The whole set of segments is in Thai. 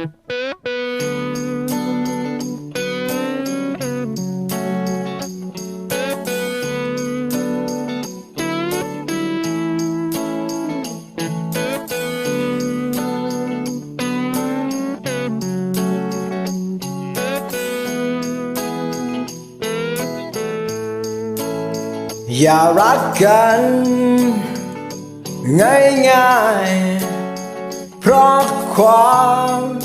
อย่ารักกัน ง่ายๆ เพราะความ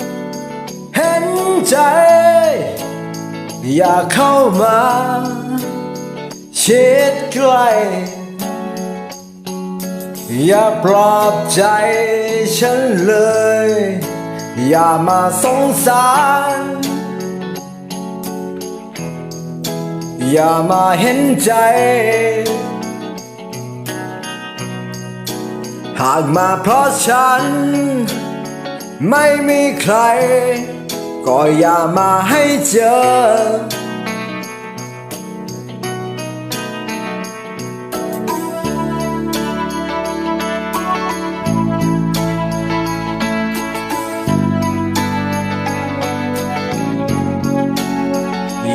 ใจ อย่าเข้ามาชิดใกล้อย่าปลอบใจฉันเลย อย่ามาสงสาร อย่ามาเห็นใจ หากมาเพราะฉัน ไม่มีใคร ก็อย่ามาให้เจอ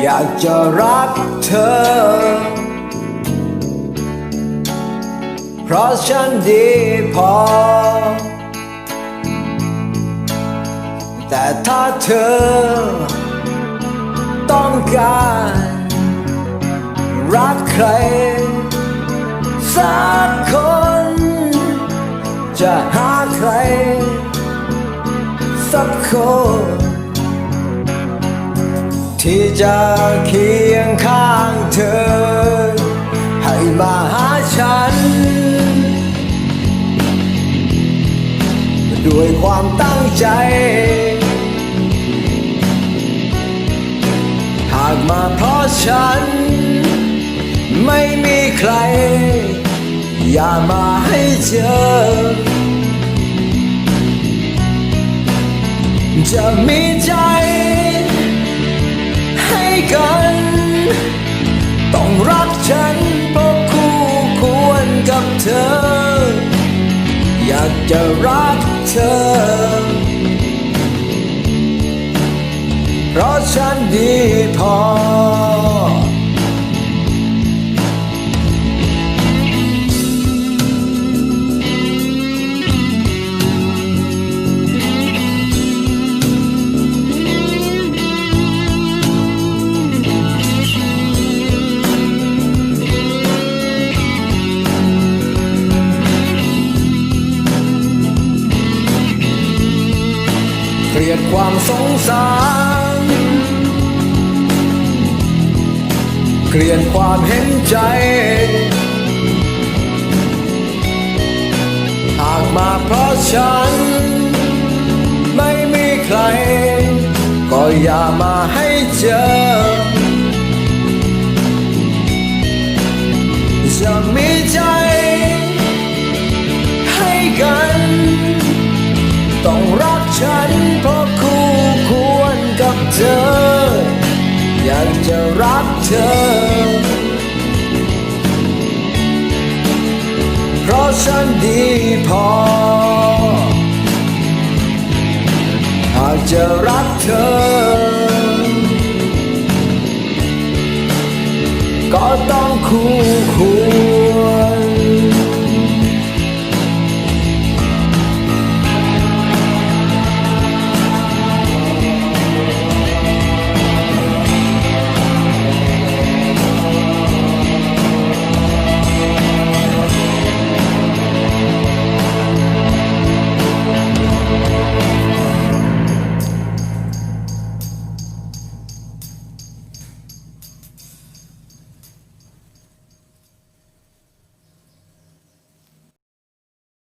อยากจะรักเธอ เพราะฉันดีพอ แต่ถ้าเธอ ต้องการ รักใคร สักคน จะหาใคร สักคน ที่จะเคียงข้างเธอ ให้มาหาฉัน ด้วยความตั้งใจ หากมาเพราะฉัน ไม่มีใคร อย่ามาให้เจอ จะมีใจให้กัน ต้องรักฉันเพราะคู่ควรกับเธอ อยากจะรัก เธอ เพราะฉันดีพอ ความสงสารเกลียดความเห็นใจ หากมาเพราะฉัน ไม่มีใคร ก็อย่ามาให้เจอ จะมีใจให้กัน ต้องรักฉันเพราะ เธอ อยากจะรักเธอ เพราะฉันดีพอ หากจะรักเธอ ก็ต้องคู่คว